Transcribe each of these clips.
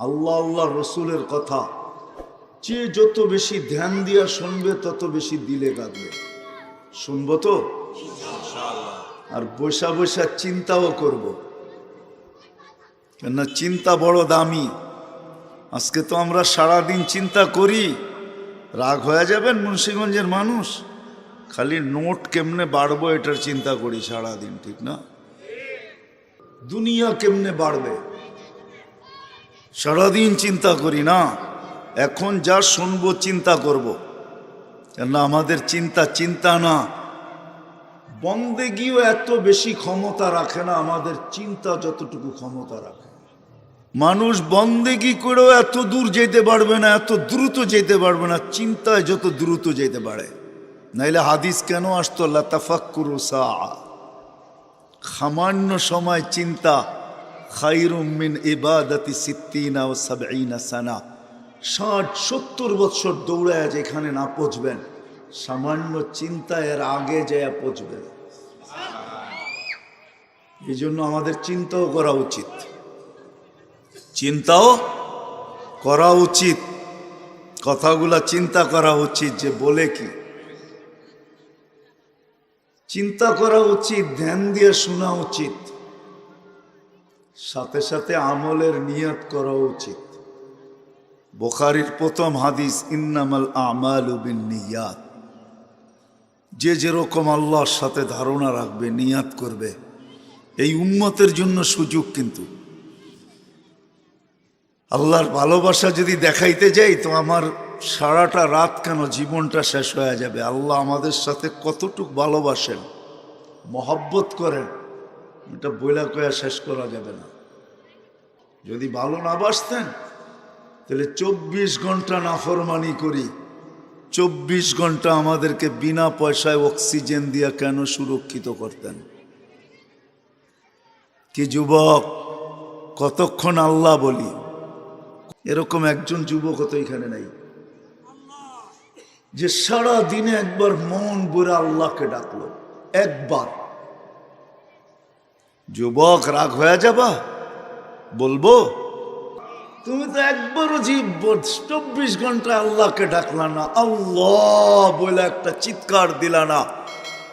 আল্লাহ আল্লাহ রসুলের কথা। যে যত বেশি ধ্যান দিয়া শুনবে তত বেশি দিলে কাঁদবে শুনব তো? আর বৈশা বৈশা চিন্তাও করব। কেননা চিন্তা বড় দামি। আজকে তো আমরা সারাদিন চিন্তা করি। রাগ হয়ে যাবেন মুন্সীগঞ্জের মানুষ? খালি নোট কেমনে বাড়বো এটার চিন্তা করি সারাদিন ঠিক না? দুনিয়া কেমনে বাড়বে? সারাদিন চিন্তা করি না, এখন যা শুনব চিন্তা করব। কেন আমাদের চিন্তা চিন্তা না। বন্দেগিও এত বেশি ক্ষমতা রাখে না, আমাদের চিন্তা যতটুকু ক্ষমতা রাখে। মানুষ বন্দেগি করেও এত দূর যেতে পারবে না, এত দ্রুত যেতে পারবে না, চিন্তায় যত দ্রুত যেতে পারে। নাইলে হাদিস কেন আসতো? লাতাফাক্কুরু সা সামান্য সময় চিন্তা খাইরুম মিন ইবাদতি সিদ্দিনা ও সাবঈনা সানা। ষাট, সত্তর বৎসর দৌড়ায় যেখানে না পচবেন সামান্য চিন্তা এর আগে যায় পৌঁছবেন। এই জন্য আমাদের চিন্তাও করা উচিত। চিন্তাও করা উচিত। কথাগুলা চিন্তা করা উচিত যে বলে কি? চিন্তা করা উচিত, ধ্যান দিয়ে শোনা উচিত। সাথে সাথে আমলের নিয়ত করা উচিত। বোখারির প্রথম হাদিস, ইন্নামাল আমাল নিয়াত যে যেরকম আল্লাহর সাথে ধারণা রাখবে, নিয়াত করবে, এই উম্মতের জন্য সুযোগ কিন্তু। আল্লাহর ভালোবাসা যদি দেখাইতে যাই, তো আমার সারাটা রাত কেন জীবনটা শেষ হয়ে যাবে? আল্লাহ আমাদের সাথে কতটুক ভালোবাসেন, মহব্বত করেন এটা বইলা কয়া শেষ করা যাবে না। যদি ভালো না বাসতেন, তাহলে চব্বিশ ঘণ্টা নাফরমানি করি। চব্বিশ ঘণ্টা আমাদেরকে বিনা পয়সায় অক্সিজেন দিয়া কেন সুরক্ষিত করতেন? কি যুবক, কতক্ষণ আল্লাহ বলি? এরকম একজন যুবক তো এখানে নাই। যে সারা দিনে একবার মন বুড়া আল্লাহকে ডাকলো, একবার। যুবক রাগ হয়ে যাবা? বলব? তুমি তো একবারও জীব চব্বিশ ঘণ্টা আল্লাহকে ডাকলা না। আল্লাহ বলে একটা চিৎকার দিলা না।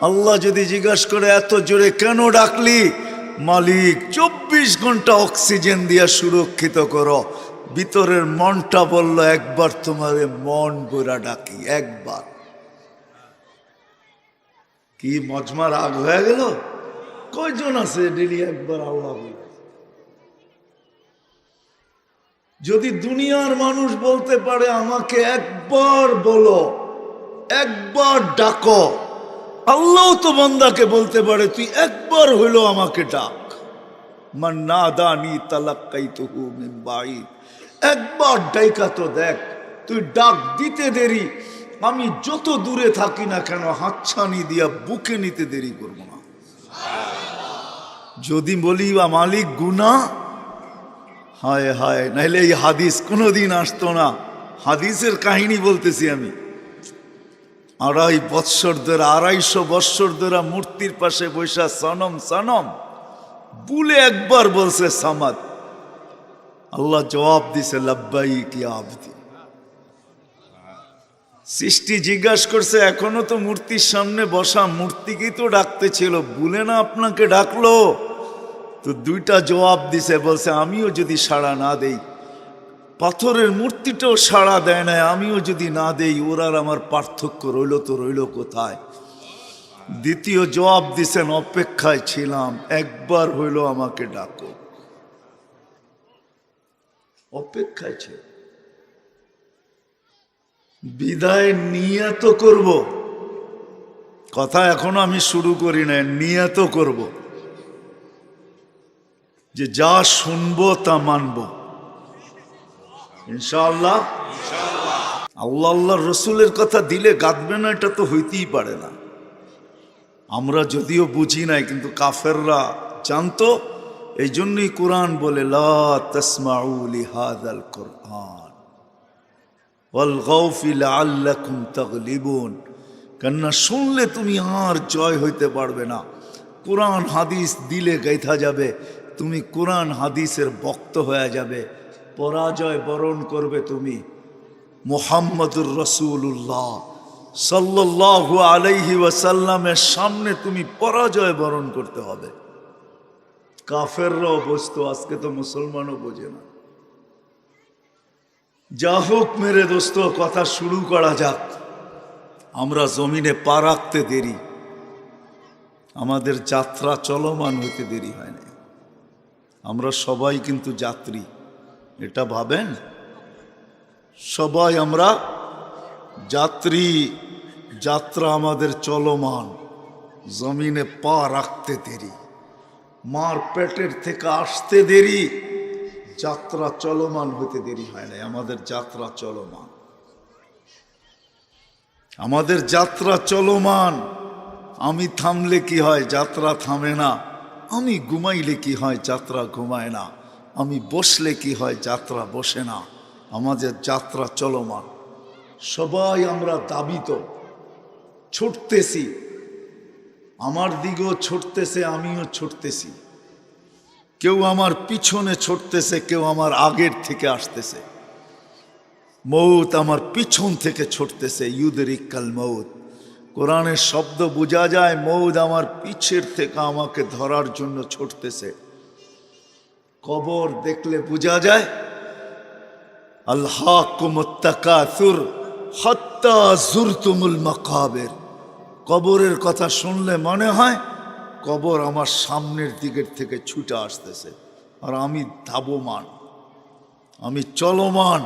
আল্লাহ যদি জিজ্ঞাসা করে, এত জোরে কেন ডাকলি? মালিক, চব্বিশ ঘণ্টা অক্সিজেন দিয়া সুরক্ষিত করো। ভিতরের মনটা বলল, একবার তোমারে মন গোরা ডাকি, একবার। কি মজমা রাগ হয়ে গেল? কয়জন আছে ডেলি একবার আল্লাহ যদি দুনিয়ার মানুষ বলতে পারে, আমাকে একবার বলো, একবার ডাকো। আল্লাহ তো বন্দাকে বলতে পারে, তুই একবার হইল আমাকে ডাক। একবার ডাইকা তো দেখ, তুই ডাক দিতে দেরি, আমি যত দূরে থাকি না কেন, হাতছানি দিয়া বুকে নিতে দেরি করব না। যদি বলি বা মালিক গুনা হায় হায়, নাইলে এই হাদিস কোনোদিন আসতো না। হাদিসের কাহিনী বলতেছি আমি। আড়াই বৎসর ধরে, আড়াইশো বৎসর ধরে মূর্তির পাশে বৈশা সনম সনম। বুলে একবার বলছে সামাদ। আল্লাহ জবাব দিছে লাব্বাই কি আবদি। সৃষ্টি জিজ্ঞাসা করছে, এখনও তো মূর্তির সামনে বসা মূর্তিকেই তো ডাকতে ছিল, ভুলে না আপনাকে ডাকলো? তো দুইটা জবাব দিছে, বলছে, আমিও যদি সাড়া না দেই, পাথরের মূর্তিটাও সাড়া দেয় না আমিও যদি না দেই ওর আর আমার পার্থক্য রইল তো রইল কোথায়? দ্বিতীয় জবাব দিছেন অপেক্ষায় ছিলাম, একবার হইল আমাকে ডাকো। অপেক্ষায় ছিল বিদায় নিয়ত করব। কথা এখনও আমি শুরু করি না নিয়ত করব। যে যা শুনব তা মানব। ইনশাআল্লাহ। আল্লাহ আল্লাহ রসুলের কথা দিলে গাঁদবে না, এটা তো হইতেই পারে না। আমরা যদিও বুঝি নাই, কিন্তু কাফেররা জানতো এই জন্যই কোরআন বলে, লা তসমাউলি হাদাল কোরআন। কেননা শুনলে তুমি আর জয় হইতে পারবে না। কোরআন হাদিস দিলে গাইথা যাবে, তুমি কোরআন হাদিসের বক্ত হয়ে যাবে, পরাজয় বরণ করবে তুমি। মোহাম্মদুর রসুল্লাহ সাল্লাল্লাহু আলাইহি ওয়াসাল্লামের সামনে তুমি পরাজয় বরণ করতে হবে। কাফেররাও বসতো আজকে তো মুসলমানও বোঝে না। যা হোক মেরে দোস্ত, কথা শুরু করা যাক। আমরা জমিনে পা রাখতে দেরি। আমাদের যাত্রা চলমান হতে দেরি হয় না আমরা সবাই কিন্তু যাত্রী। এটা ভাবেন? সবাই আমরা যাত্রী। যাত্রা আমাদের চলমান। জমিনে পা রাখতে দেরি। মার পেটের থেকে আসতে দেরি। যাত্রা চলমান হতে দেরি হয় না আমাদের যাত্রা চলমান। আমাদের যাত্রা চলমান। আমি থামলে কি হয়? যাত্রা থামে না। আমি ঘুমাইলে কি হয়? যাত্রা ঘুমায় না। আমি বসলে কি হয়? যাত্রা বসে না। আমাদের যাত্রা চলমান। সবাই আমরা দাবিত। ছুটতেছি। আমার দিকেও ছুটতেছে, আমিও ছুটতেছি। কেউ আমার পিছনে ছুটতেছে, কেউ আমার আগের থেকে আসতেছে। মৌত আমার পিছন থেকে ছুটতেছে ইউদের ইকাল মৌত। কোরআনের শব্দ বোঝা যায় মৌদ আমার পিছের থেকে আমাকে ধরার জন্য ছুটতেছে। কবর দেখলে বোঝা যায় আল্লাহ কুমত্তাকাতুর হত্তা জুরতুমুল মাকাবের। কবরের কথা শুনলে মনে হয় কবর আমার সামনের দিকের থেকে ছুটে আসতেছে। আর আমি ধাবমান, আমি চলমান,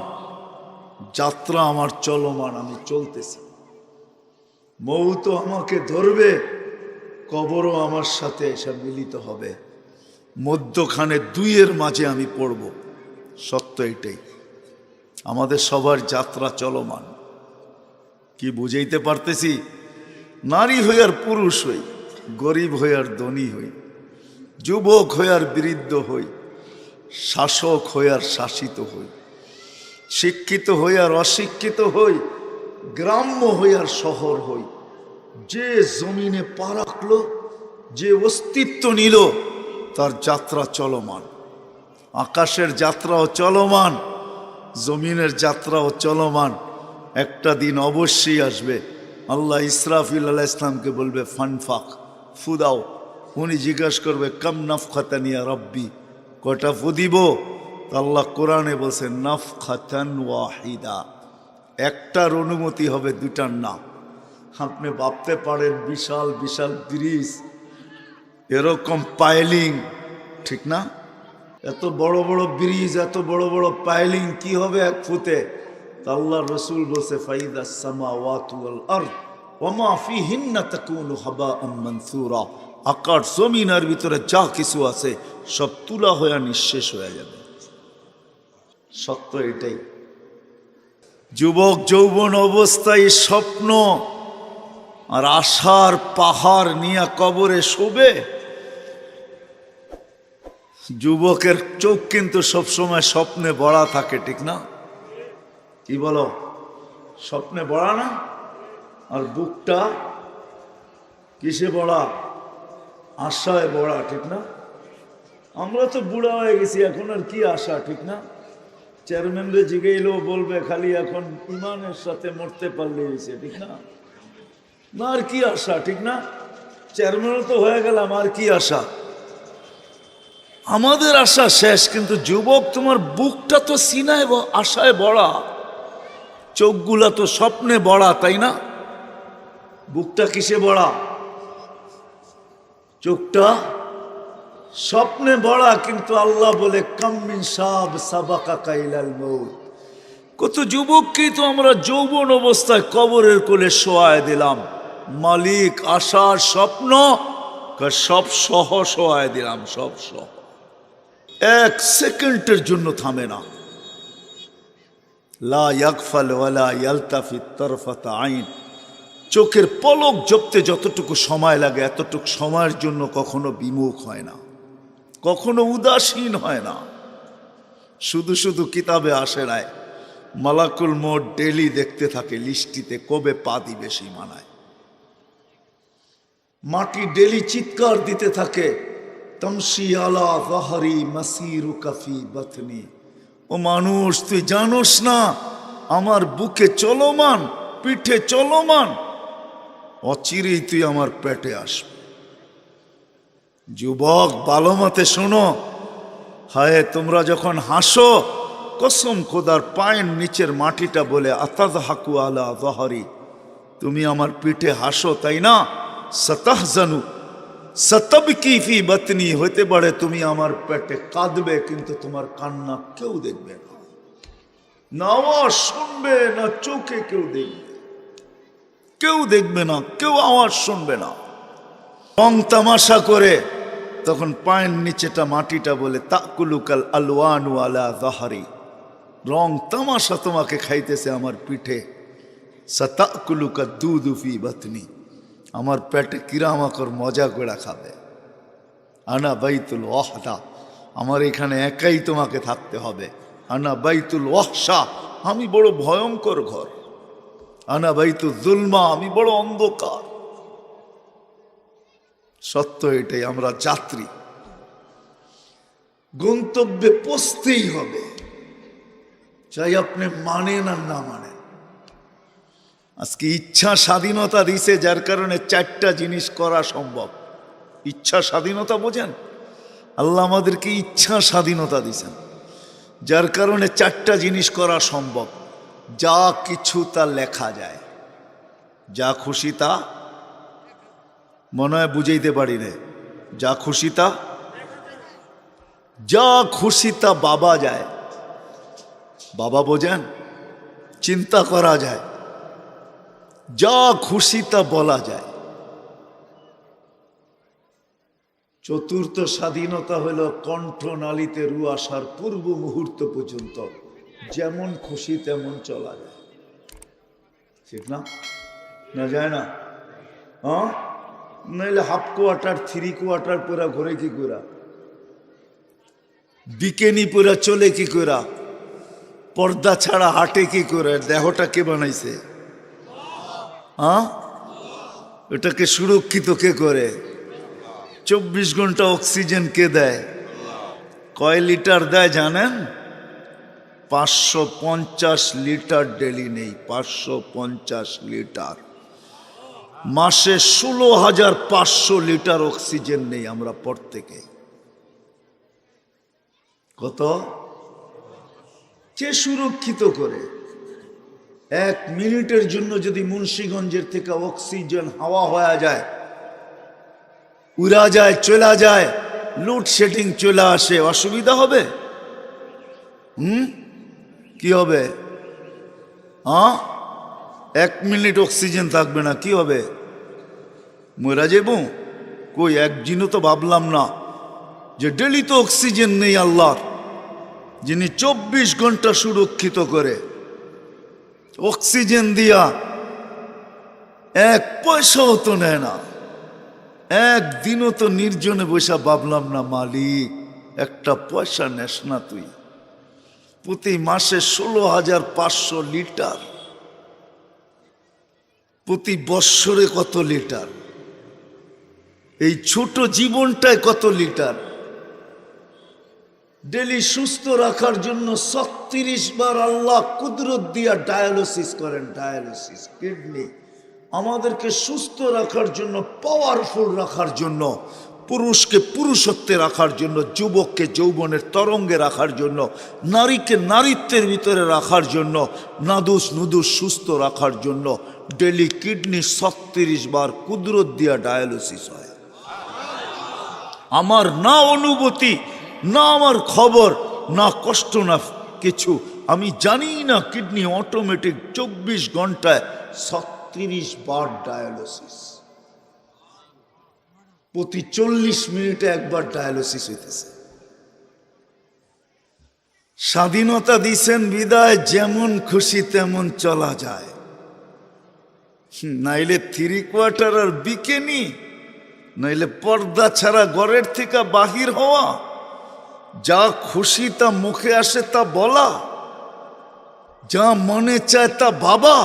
যাত্রা আমার চলমান, আমি চলতেছি। মৌ তো আমাকে ধরবে, কবরও আমার সাথে এসে মিলিত হবে। মধ্যখানে দুইয়ের মাঝে আমি পড়ব, সত্য এটাই। আমাদের সবার যাত্রা চলমান। কি বুঝাইতে পারতেছি? নারী হই আর পুরুষ হই। গরিব হই আর ধনী হই, যুবক হই আর বৃদ্ধ হই, শাসক হই আর শাসিত হই, শিক্ষিত হই আর অশিক্ষিত হই, গ্রাম্য হই আর শহর হই। যে জমিনে পা রাখল, যে অস্তিত্ব নিল, তার যাত্রা চলমান। আকাশের যাত্রাও চলমান, জমিনের যাত্রাও চলমান। একটা দিন অবশ্যই আসবে। আল্লাহ ইসরাফিল আল্লাহ ইসলামকে বলবে, ফানফাক। ফুদাও উনি জিজ্ঞাসা করবে, কম নফখাতানিয়া রব্বি? কটা ফুদিব আল্লাহ কোরআনে বলছে নফ খাতান ওয়াহিদা। একটার অনুমতি হবে দুটার না আপনি ভাবতে পারেন, বিশাল বিশাল ব্রিজ এরকম পাইলিং, ঠিক না? এত বড় বড় ব্রিজ, এত বড় বড় পাইলিং, কি হবে এক ফুতে? আল্লাহ রসুল বলছে ফাইদা সামা ওয়াতুল আর ওমা ফি হিন্না তাকুনু আকার জমিনার ভিতরে যা কিছু আছে, সব তুলা হয়ে নিঃশেষ হয়ে যাবে। সত্য এটাই। যুবক যৌবন অবস্থায় স্বপ্ন আর আশার পাহাড় নিয়ে কবরে শোবে। যুবকের চোখ কিন্তু সবসময় স্বপ্নে বড়া থাকে, ঠিক না? কি বলো? স্বপ্নে বড়া না? আর বুকটা কিসে বড়া? আশায় বড়া, ঠিক না? আমরা তো বুড়া হয়ে গেছি, এখন আর কি আশা, ঠিক না? চেয়ারম্যানরে জিগাইলেও বলবে, খালি এখন ইমানের সাথে মরতে পারলে হয়েছে, ঠিক না? না আর কি আশা, ঠিক না? চেয়ারম্যানও তো হয়ে গেলাম, আর কি আশা? আমাদের আশা শেষ, কিন্তু যুবক, তোমার বুকটা তো সিনায় আশায় বড়া। চোখগুলা তো স্বপ্নে বড়া, তাই না? বুকটা কিসে বড়া? চোখটা স্বপ্নে বড়া, কিন্তু আল্লাহ বলে কাম্মিন সাব সাবাকা কাইলাল মৌত। কত যুবককেই তো আমরা যৌবন অবস্থায় কবরের কোলে শোয়ায় দিলাম। মালিক আশার স্বপ্ন সব সহ শোয়ায় দিলাম, সব সহ। এক সেকেন্ডের জন্য থামে না। লা ইয়াকফাল ওয়ালা ইয়ালতাফি তরফাত আইন। চোখের পলক জপতে যতটুকু সময় লাগে, এতটুকু সময়ের জন্য কখনো বিমুখ হয় না। কখনো উদাসীন হয় না। শুধু শুধু কিতাবে আসে নাই। মালাকুল মোট ডেলি দেখতে থাকে লিস্টিতে কবে পা দিবে সীমানায় মাটি ডেলি চিৎকার দিতে থাকে তমসি আলা জাহারি মাসিরু কাফি বাথনি ও মানুষ, তুই জানোস না, আমার বুকে চলমান, পিঠে চলমান অচিরেই তুই আমার পেটে আসবে। যুবক, ভালো মতে শোনো। হায়, তোমরা যখন হাসো, কসম খোদার পায়ের নিচের মাটিটা বলে আতাদ হাকু আলা জহরি তুমি আমার পিঠে হাসো, তাই না? সতাহ জানু সতব কি ফি বতনি হতে পারে তুমি আমার পেটে কাঁদবে, কিন্তু তোমার কান্না কেউ দেখবে না। না শুনবে, না চোখে কেউ দেখবে। কেউ দেখবে না, কেউ আওয়াজ শুনবে না। রং তামাশা করে তখন পায়ের নিচেটা মাটিটা বলে, তাকুলুকাল আলওয়ানু আলা জাহারি রং তামাশা তোমাকে খাইতেছে আমার পিঠে। সতাকুলুকা দুদুফি বাতনি। আমার পেটে কিরামাকর মজা করে খাবে। আনা বাইতুল ওয়াহদা। আমার এখানে একাই তোমাকে থাকতে হবে। আনা বাইতুল ওয়াহশা। আমি বড় ভয়ঙ্কর ঘর। আনা বাইতুল জুলমা, আমি বড় অন্ধকার। সত্য এটাই, আমরা যাত্রী। গন্তব্যে পৌঁছতেই হবে। চাই আপনি মানেন আর না মানেন। আজকে ইচ্ছা স্বাধীনতা দিছে, যার কারণে চারটা জিনিস করা সম্ভব। ইচ্ছা স্বাধীনতা বোঝেন? আল্লাহ আমাদেরকে ইচ্ছা স্বাধীনতা দিছেন। যার কারণে চারটা জিনিস করা সম্ভব। যা কিছু তা লেখা যায়। যা খুশি তা মনে হয় বুঝাইতে পারি রে যা খুশি তা, যা খুশি তা বাবা যায়। বাবা বোঝেন? চিন্তা করা যায়। যা খুশি তা বলা যায়। চতুর্থ স্বাধীনতা হলো কণ্ঠনালীতে রু আসার পূর্ব মুহূর্ত পর্যন্ত। যেমন খুশি তেমন চলা যায়। ঠিক না? না যায় না? হ্যাঁ? নইলে হাফ কোয়ার্টার থ্রি কোয়ার্টার পুরা ঘরে কি করা বিকেনি পুরা চলে কি করা পর্দা ছাড়া হাটে কি করে দেহটা কে বানাইছে? হ্যাঁ? এটাকে সুরক্ষিত কে করে? চব্বিশ ঘণ্টা অক্সিজেন কে দেয়? কয় লিটার দেয় জানেন? পাঁচশো পঞ্চাশ লিটার ডেলি নেই, পাঁচশো পঞ্চাশ লিটার। মাসে ষোলো হাজার পাঁচশো লিটার অক্সিজেন নেই আমরা প্রত্যেকে। কত? কে সুরক্ষিত করে। এক মিনিটের জন্য যদি মুন্সীগঞ্জের থেকে অক্সিজেন হাওয়া হয়ে যায়, উড়া যায়, চলা যায় লোডশেডিং চলে আসে, অসুবিধা হবে? হুম? কি হবে? হ্যাঁ এক মিনিট অক্সিজেন থাকবে না, কি হবে? মরা যাব কই একদিনও তো ভাবলাম না যে ডেলি তো অক্সিজেন নেই আল্লাহর, যিনি চব্বিশ ঘণ্টা সুরক্ষিত করে। অক্সিজেন দিয়া এক পয়সাও তো নেয় না। একদিনও তো নির্জনে বসে ভাবলাম না, মালিক, একটা পয়সা নেস না তুই। প্রতি মাসে ষোলো হাজার পাঁচশো লিটার। প্রতি বৎসরে কত লিটার? এই ছোট জীবনটায় কত লিটার? ডেলি সুস্থ রাখার জন্য ছত্রিশ বার আল্লাহ কুদরত দিয়া ডায়ালিসিস করেন, ডায়ালিসিস, কিডনি। আমাদেরকে সুস্থ রাখার জন্য পাওয়ারফুল রাখার জন্য পুরুষকে পুরুষত্বে রাখার জন্য, যুবককে যৌবনের তরঙ্গে রাখার জন্য, নারীকে নারীত্বের ভিতরে রাখার জন্য, নাদুস নুদুস সুস্থ রাখার জন্য, ডেলি কিডনি ছত্রিশ বার কুদরত দিয়া ডায়ালিসিস হয়। আমার না অনুভূতি, না আমার খবর, না কষ্ট, না কিছু, আমি জানি না কিডনি অটোমেটিক চব্বিশ ঘন্টায় ছত্রিশ বার ডায়ালিসিস। প্রতি চল্লিশ মিনিটে একবার ডায়ালিসিস হইতেছে। স্বাধীনতা দিছেন বিদায়, যেমন খুশি তেমন চলা যায়। নাইলে থ্রি কোয়ার্টার আর বিকেনি, নাইলে পর্দা ছাড়া ঘরের থেকে বাহির হওয়া, যা খুশি তা মুখে আসে তা বলা, যা মনে চায় তা বাবা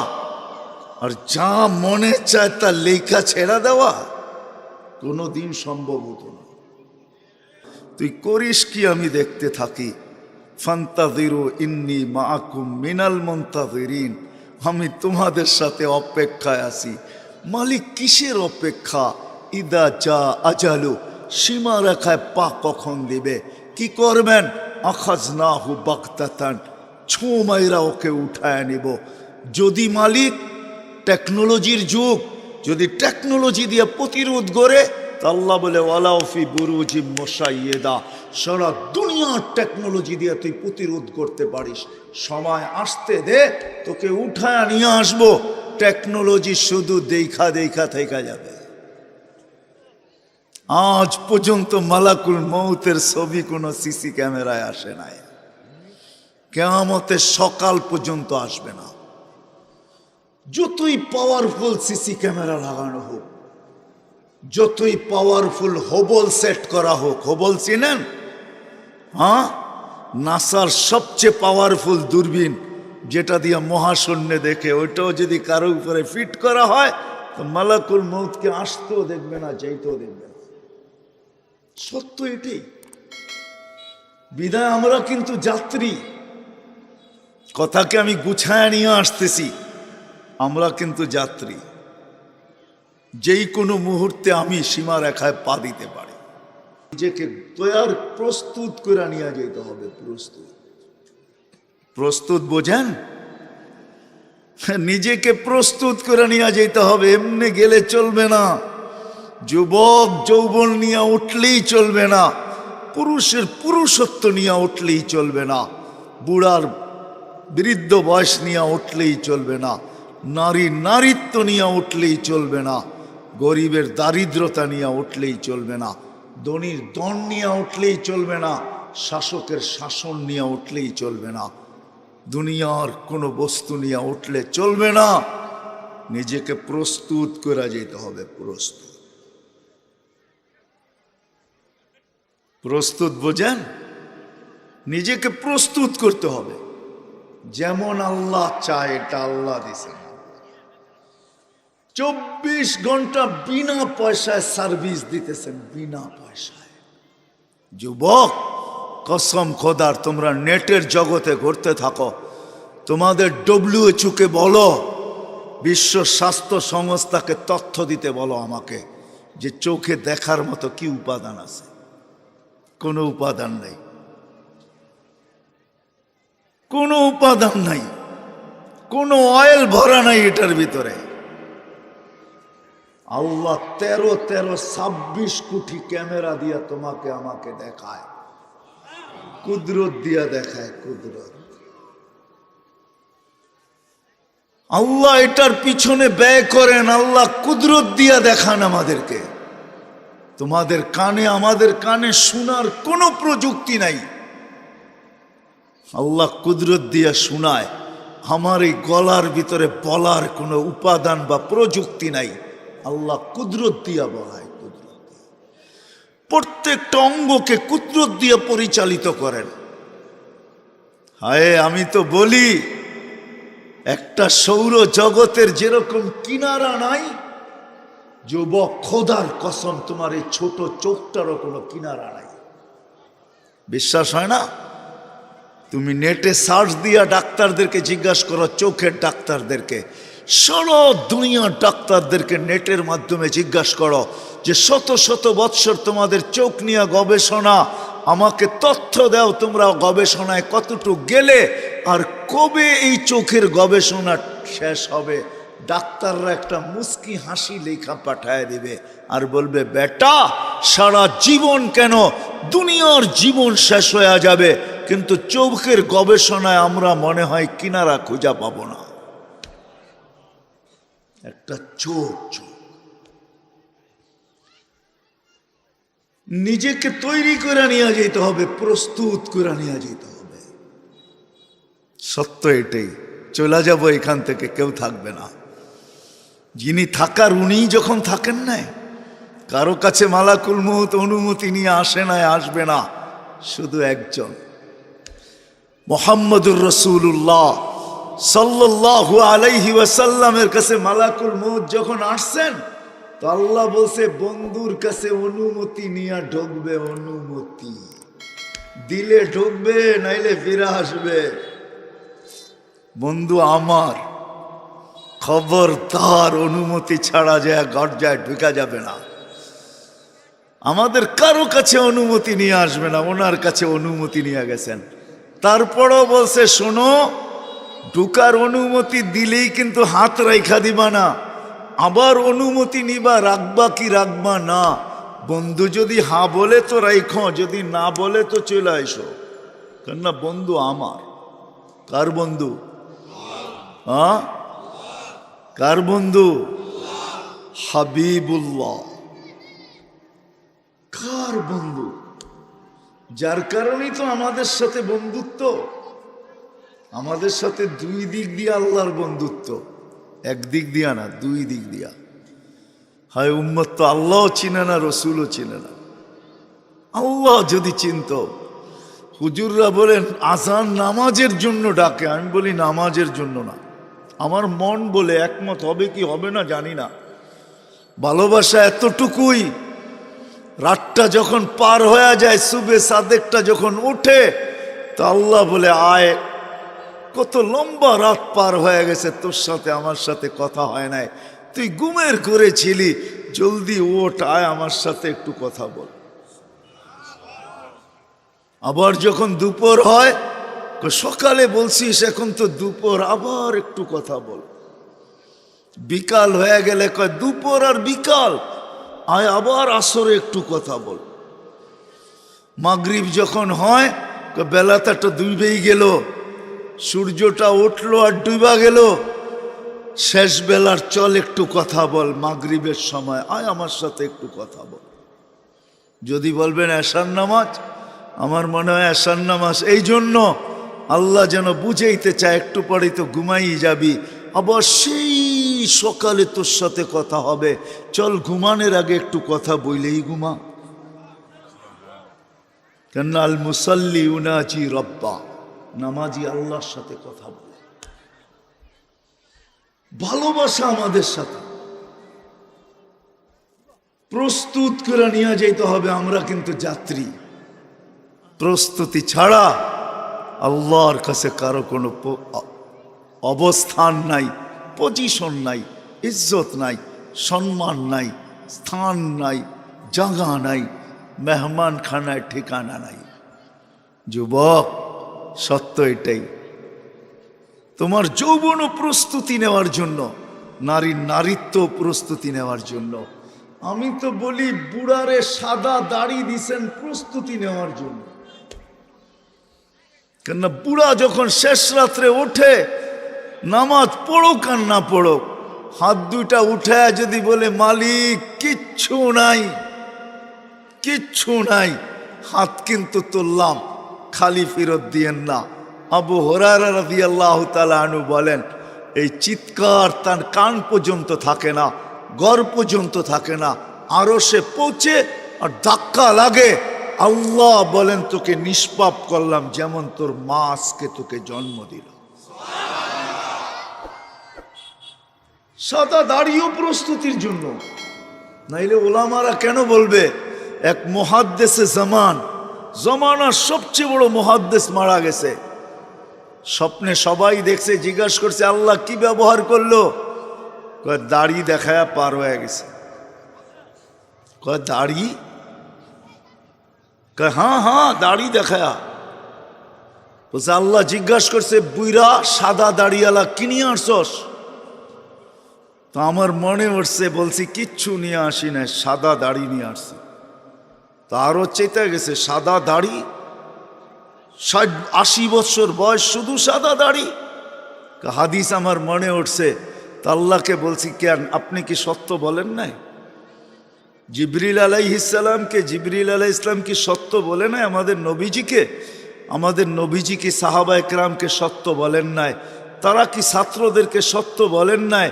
আর যা মনে চায় তা লেখা ছেড়া দেওয়া। কোনো দিন সম্ভব হতো না। তুই করিস কি আমি দেখতে থাকি? ফান্তাদিরু ইন্নি মা মাকুম মিনাল মন্তাদিরিন আমি তোমাদের সাথে অপেক্ষায় আছি। মালিক কিসের অপেক্ষা? ইদা যা আজালু। সীমা রেখায় পা কখন দিবে? কি করবেন? আখাজ না হু বাক্তাতান ছো মাইরা ওকে উঠায় নিব। যদি মালিক, টেকনোলজির যুগ যদি টেকনোলজি দিয়ে প্রতিরোধ করে আল্লাহ বলে ওয়ালাউফি বুরুজি মোসাইয়েদা সারা দুনিয়ার টেকনোলজি দিয়ে তুই প্রতিরোধ করতে পারিস। সময় আসতে দে, তোকে উঠায় নিয়ে আসব। টেকনোলজি শুধু দেখা দেখা থেকে যাবে। আজ পর্যন্ত মালাকুল মৌতের ছবি কোনো সিসি ক্যামেরায় আসে নাই। কেয়ামতের সকাল পর্যন্ত আসবে না। যতই পাওয়ারফুল সিসি ক্যামেরা লাগানো হোক, যতই পাওয়ারফুল হোবল সেট করা হোক হোবল চিনেন? হ্যাঁ? নাসার সবচেয়ে পাওয়ারফুল দূরবীন যেটা দিয়ে মহাশূন্যে দেখে, ওইটাও যদি কারও উপরে ফিট করা হয়, তো মালাকুল মৌতকে আসতেও দেখবে না, যাইতেও দেখবে না। সত্য এটাই। বিদায়, আমরা কিন্তু যাত্রী। কথাকে আমি গুছায় নিয়ে আসতেছি। আমরা কিন্তু যাত্রী। যেই কোনো মুহূর্তে আমি সীমা রেখায় পা দিতে পারি। নিজেকে তৈয়ার, প্রস্তুত করে নিয়ে যেতে হবে, প্রস্তুত। প্রস্তুত বোঝেন? নিজেকে প্রস্তুত করে নিয়ে যেতে হবে, এমনি গেলে চলবে না। যুবক, যৌবন নিয়ে উঠলেই চলবে না। পুরুষের পুরুষত্ব নিয়ে উঠলেই চলবে না। বুড়ার বৃদ্ধ বয়স নিয়ে উঠলেই চলবে না। নারী নারীত্ব নিয়ে উঠলেই চলবে না, গরিবের দারিদ্রতা নিয়ে উঠলেই চলবে না, ধনির দন নিয়ে উঠলেই চলবে না, শাসকের শাসন নিয়ে উঠলেই চলবে না, দুনিয়ার কোনো বস্তু নিয়ে উঠলে চলবে না। নিজেকে প্রস্তুত করা যেতে হবে, প্রস্তুত। প্রস্তুত বোঝেন? নিজেকে প্রস্তুত করতে হবে। যেমন আল্লাহ চায়, এটা আল্লাহ দিছেন চব্বিশ ঘণ্টা বিনা পয়সায় সার্ভিস দিতেছেন, বিনা পয়সায়। যুবক, কসম খোদার, তোমরা নেটের জগতে ঘুরতে থাকো। তোমাদের ডব্লিউএচুকে বলো, বিশ্ব স্বাস্থ্য সংস্থাকে তথ্য দিতে বলো আমাকে, যে চোখে দেখার মতো কি উপাদান আছে। কোনো উপাদান নেই। কোনো উপাদান নাই। কোনো অয়েল ভরা নাই এটার ভিতরে। আল্লাহ তেরো তেরো ছাব্বিশ কোটি ক্যামেরা দিয়া তোমাকে আমাকে দেখায়। কুদরত দিয়া দেখায় কুদরত। আল্লাহ এটার পিছনে ব্যয় করেন, আল্লাহ কুদরত দিয়া দেখান আমাদেরকে। তোমাদের কানে, আমাদের কানে শোনার কোনো প্রযুক্তি নাই। আল্লাহ কুদরত দিয়া শোনায়, আমার এই গলার ভিতরে বলার কোনো উপাদান বা প্রযুক্তি নাই। আল্লাহ কুদরত দিয়া বলায় কুদরত দিয়া। প্রত্যেকটা অঙ্গকে কুদরত দিয়ে পরিচালিত করেন। হায়, আমি তো বলি, একটা সৌর জগতের যেরকম কিনারা নাই, যুবক খোদার কসম, তোমার এই ছোট চোখটারও কোনো কিনারা নাই। বিশ্বাস হয় না? তুমি নেটে সার্চ দিয়া ডাক্তারদেরকে জিজ্ঞাসা করো, চোখের ডাক্তারদেরকে। সারা দুনিয়ার ডাক্তারদেরকে নেটের মাধ্যমে জিজ্ঞাসা করো যে শত শত বৎসর তোমাদের চোখ নিয়ে গবেষণা, আমাকে তথ্য দাও তোমরা গবেষণায় কতটুক গেলে আর কবে এই চোখের গবেষণা শেষ হবে। ডাক্তাররা একটা মুস্কি হাসি লেখা পাঠায় দিবে আর বলবে, বেটা, সারা জীবন কেন দুনিয়ার জীবন শেষ হয়ে যাবে, কিন্তু চোখের গবেষণায় আমরা মনে হয় কিনারা খোঁজা পাবো না। একটা চোখ চোখ নিজেকে তৈরি করে নিয়ে যেতে হবে, প্রস্তুত করে নিয়ে যেতে হবে। সত্য এটাই, চলে যাব এখান থেকে, কেউ থাকবে না। যিনি থাকার উনি যখন থাকেন নাই, কারও কাছে মালাকুল মুহূর্ত অনুমতি নিয়ে আসে না আসবে না, শুধু একজন। মোহাম্মদুর রসুল্লাহ সাল্লাহ আলাইহি ওয়াসাল্লামের কাছে মালাকুল মৌত যখন আসছেন, তো আল্লাহ বলছে, বন্ধুর কাছে অনুমতি নিয়ে ঢুকবে, অনুমতি। দিলে ঢুকবে, নাইলে ফিরে আসবে। বন্ধু আমার খবর তার অনুমতি ছাড়া যায় গর্জায় ঢুকা যাবে না। আমাদের কারও কাছে অনুমতি নিয়ে আসবে না, ওনার কাছে অনুমতি নিয়ে গেছেন। তারপরও বলছে, শোনো ঢুকার অনুমতি দিলেই কিন্তু হাত রাইখা দিবা না। আবার অনুমতি নিবা, রাখবা কি রাখবা না। বন্ধু যদি হা বলে তো রাইখ, যদি না বলে তো চলে আইসো। কেননা বন্ধু আমার। কার বন্ধু? হ্যাঁ কার বন্ধু? হাবিবুল্লাহ। কার বন্ধু? যার কারণেই তো আমাদের সাথে বন্ধুত্ব। আমাদের সাথে দুই দিক দিয়ে আল্লাহর বন্ধুত্ব। এক দিক দিয়া না, দুই দিক দিয়া। হয় উম্মত, তো আল্লাহও চিনে না, রসুলও চিনে না। আল্লাহ যদি চিনত, হুজুররা বলেন আজান নামাজের জন্য ডাকে। আমি বলি, নামাজের জন্য না। আমার মন বলে একমত হবে কি হবে না জানি না। ভালোবাসা এতটুকুই, রাতটা যখন পার হয়ে যায়, সুবে সাদেকটা যখন ওঠে, তো আল্লাহ বলে, আয় কত লম্বা রাত পার হয়ে গেছে, তোর সাথে আমার সাথে কথা হয় নাই। তুই গুমের করেছিলি জলদি ওঠ, আয় আমার সাথে একটু কথা বল। আবার যখন দুপুর হয় সকালে বলছিস, এখন তো দুপুর, আবার একটু কথা বল। বিকাল হয়ে গেলে কয়, দুপুর আর বিকাল, আয় আবার আসরে একটু কথা বল। মাগরিব যখন হয় বেলাটা তো ডুবেই গেল সূর্যটা উঠল আর ডুবা গেল। শেষ বেলার চল একটু কথা বল, মাগরিবের সময়। আয় আমার সাথে একটু কথা বল। যদি বলবেন এশার নামাজ, আমার মনে হয় এশার নামাজ। এই জন্য আল্লাহ যেন বুঝাইতে চায়, একটু পরেই তো ঘুমাই যাবি। আবার সেই সকালে তোর সাথে কথা হবে। চল ঘুমানোর আগে একটু কথা বইলেই ঘুমা। কেন আল মুসাল্লি উনাজি রব্বা। নামাজি আল্লাহর সাথে কথা বলে। ভালোবাসা আমাদের সাথে। প্রস্তুত করে নিয়ে যেতে হবে, আমরা কিন্তু যাত্রী। প্রস্তুতি ছাড়া আল্লাহর কাছে কারও কোনো অবস্থান নাই পজিশন নাই, ইজ্জত নাই, সম্মান নাই, স্থান নাই জাগা নাই মেহমান খানায় ঠিকানা নাই। যুবক সত্য এটাই। তোমার যৌবন প্রস্তুতি নেওয়ার জন্য, নারীর নারীত্ব প্রস্তুতি নেওয়ার জন্য। আমি তো বলি, বুড়ারে সাদা দাড়ি দিছেন প্রস্তুতি নেওয়ার জন্য। কেননা বুড়া যখন শেষ রাত্রে ওঠে, নামাজ পড়ুক আর না পড়ুক, হাত দুইটা উঠে যদি বলে, মালিক, কিচ্ছু নাই কিচ্ছু নাই, হাত কিন্তু তুললাম। খালি ফেরত দিয়েন না। আবু হরারা রাজি আল্লাহ আনু বলেন, এই চিৎকার তার কান পর্যন্ত থাকে না, গড় পর্যন্ত থাকে না আরও সে পৌঁছে আর ধাক্কা লাগে। আল্লাহ বলেন, তোকে নিষ্পাপ করলাম যেমন তোর মা আজকে তোকে জন্ম দিল। সাদা দাঁড়িয়েও প্রস্তুতির জন্য। নাইলে ওলামারা কেন বলবে, এক মহাদ্দেশে জামান জমানার সবচেয়ে বড় মহাদ্দেশ মারা গেছে। স্বপ্নে সবাই দেখছে, জিজ্ঞাসা করছে, আল্লাহ কি ব্যবহার করল? কয়, দাড়ি দেখায়া পার হয়ে গেছে। কয়, দাড়ি? কয় হ্যাঁ হ্যাঁ দাড়ি দেখায়া। বলছে, আল্লাহ জিজ্ঞাসা করছে, বুইরা সাদা দাড়িওয়ালা কিনে আসছস? তো আমার মনে উঠছে, বলছি, কিচ্ছু নিয়ে আসি না সাদা দাড়ি নিয়ে আসছি। তারও চেতে গেছে সাদা দাড়ি। ষাট, আশি বছর বয়স শুধু সাদা দাড়ি। হাদিস আমার মনে উঠছে তা আল্লাহকে বলছি, কেন, আপনি কি সত্য বলেন নাই? জিবরিল আলাইহিসালামকে জিবরিল আলাই ইসলাম কি সত্য বলে নাই আমাদের নবীজিকে? আমাদের নবীজি কি সাহাবা একরামকে সত্য বলেন নাই? তারা কি ছাত্রদেরকে সত্য বলেন নাই?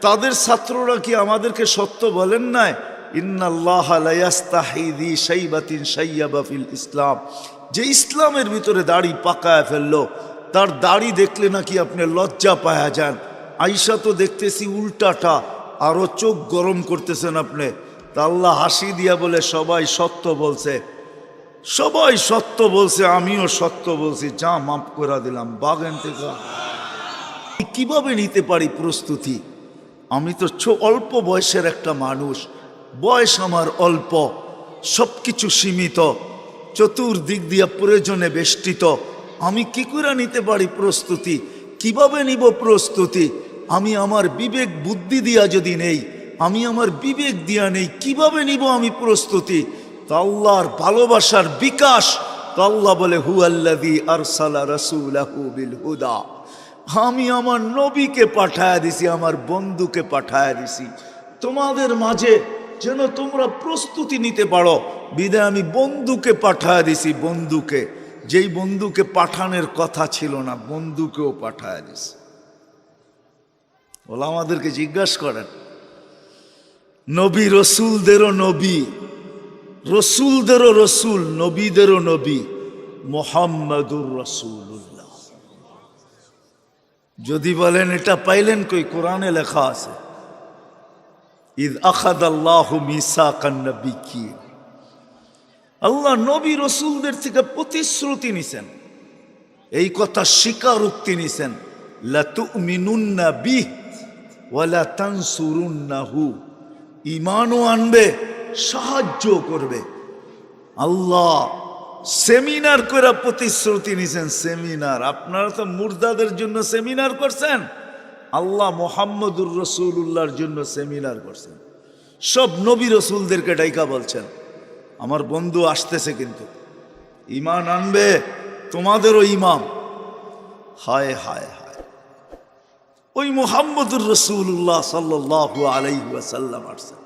তাদের ছাত্ররা কি আমাদেরকে সত্য বলেন নাই? ইসলাম। যে ইসলামের ভিতরে দাড়ি পাকায় ফেলল, তার দাড়ি দেখলে নাকি আপনি লজ্জা পায়া যান। আইসা তো দেখতেছি উল্টাটা আরও চোখ গরম করতেছেন আপনি। তা আল্লাহ হাসি দিয়া বলে, সবাই সত্য বলছে। সবাই সত্য বলছে, আমিও সত্য বলছি। যা মাফ করে দিলাম, বাগান থেকে কীভাবে নিতে পারি প্রস্তুতি? আমি তো অল্প বয়সের একটা মানুষ। বয়স আমার অল্প সব কিছু সীমিত, চতুর্দিক দিয়া প্রয়োজনে বেষ্টিত। আমি কি করে নিতে পারি প্রস্তুতি? কীভাবে নিব প্রস্তুতি? আমি আমার বিবেক বুদ্ধি দিয়া যদি নেই, আমি আমার বিবেক দিয়া নেই, কীভাবে নিব আমি প্রস্তুতি? আল্লাহর ভালোবাসার বিকাশ আল্লাহ বলে হু আল্লাদি আরসালা রসুলাহু হুদা আমি আমার নবীকে পাঠায় দিছি, আমার বন্ধুকে পাঠায় দিছি। তোমাদের মাঝে যেন তোমরা প্রস্তুতি নিতে পারো। বিদায় আমি বন্ধুকে পাঠায় দিছি, বন্ধুকে। যেই বন্ধুকে পাঠানোর কথা ছিল না, বন্ধুকেও পাঠায় দিছি। ওলা আমাদেরকে জিজ্ঞাসা করেন, নবী রসুলদেরও নবী, রসুলদেরও রসুল, নবীদেরও নবী, মোহাম্মদুর রসুল্লাহ যদি বলেন, এটা পাইলেন কই? কোরআনে লেখা আছে। ঈদ আখাদ আল্লাহ মিসা কান্নবী কি আল্লাহ নবী রসুলদের থেকে প্রতিশ্রুতি নিছেন। এই কথা স্বীকারোক্তি নিছেন। লাতুমিনুন্না বিহ ওয়ালা তানসুরুন্নাহু। ইমানও আনবে সাহায্য করবে। আল্লাহ সেমিনার করে প্রতিশ্রুতি নিছেন। সেমিনার, আপনারা তো মুর্দাদের জন্য সেমিনার করছেন। আল্লাহ মোহাম্মদুর রসুল্লাহর জন্য সেমিনার করছেন। সব নবী রসুলদেরকে ডাইকা বলছেন, আমার বন্ধু আসতেছে কিন্তু। ইমান আনবে, তোমাদেরও ইমাম হায় হায় হায়। ওই মোহাম্মদুর রসুল্লাহ সাল্লাহ আলাইসাল্লাম আসছেন।